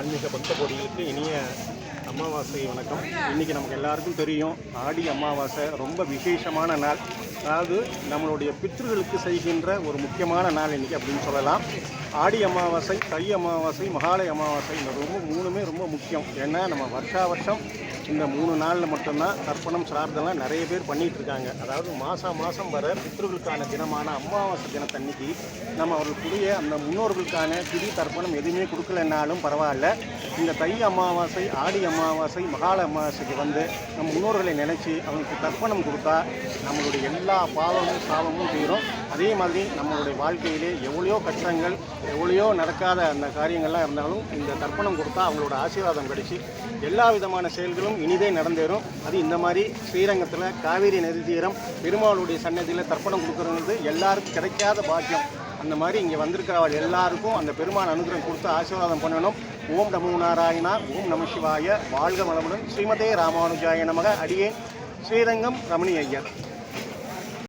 ஆன்மீக பக்த கோடிகளுக்கு இனிய அமாவாசை வணக்கம். இன்றைக்கி நமக்கு எல்லாருக்கும் தெரியும் ஆடி அமாவாசை ரொம்ப விசேஷமான நாள். அதாவது நம்மளுடைய பித்ருகளுக்கு செய்கின்ற ஒரு முக்கியமான நாள் இன்றைக்கி அப்படின்னு சொல்லலாம். ஆடி அமாவாசை தை அமாவாசை மகாலய அமாவாசை இந்த ரொம்ப மூணுமே ரொம்ப முக்கியம். ஏன்னா நம்ம வருஷா வருஷம் இந்த மூணு நாளில் மட்டும்தான் தர்ப்பணம் சிரார்த்தம்லாம் நிறைய பேர் பண்ணிகிட்ருக்காங்க இருக்காங்க. அதாவது மாதம் மாதம் வர பித்ருகளுக்கான தினமான அமாவாசை தினத்தன்னைக்கு நம்ம அவர்களுக்குரிய அந்த முன்னோர்களுக்கான திதி தர்ப்பணம் எதுவுமே கொடுக்கலன்னாலும் பரவாயில்ல. இந்த தை அமாவாசை ஆடி அமாவாசை மகால அமாவாசைக்கு வந்து நம்ம முன்னோர்களை நினச்சி அவங்களுக்கு தர்ப்பணம் கொடுத்தா நம்மளுடைய எல்லா பாவமும் சாபமும் தீரும். அதே மாதிரி நம்மளுடைய வாழ்க்கையிலே எவ்வளையோ கஷ்டங்கள் எவ்வளையோ நடக்காத அந்த காரியங்கள்லாம் இருந்தாலும் இந்த தர்ப்பணம் கொடுத்தா அவங்களோட ஆசீர்வாதம் கிடைச்சி எல்லா விதமான செயல்களும் இனிதே நடந்தேறும். அது இந்த மாதிரி ஸ்ரீரங்கத்தில் காவேரி நதி தீரம் பெருமாளுடைய சன்னதியில் தர்ப்பணம் கொடுக்குறது எல்லாருக்கும் கிடைக்காத பாக்கியம். அந்த மாதிரி இங்கே வந்திருக்கிறவள் எல்லாருக்கும் அந்த பெருமான் அனுகிரகம் கொடுத்து ஆசீர்வாதம் பண்ணணும். ஓம் நமோ நாராயணா ஓம் நம சிவாய. வாழ்க வளமுடன். ஸ்ரீமதே ராமானுஜாய நமக. அடியேன். ஸ்ரீரங்கம் ரமணி ஐயர்.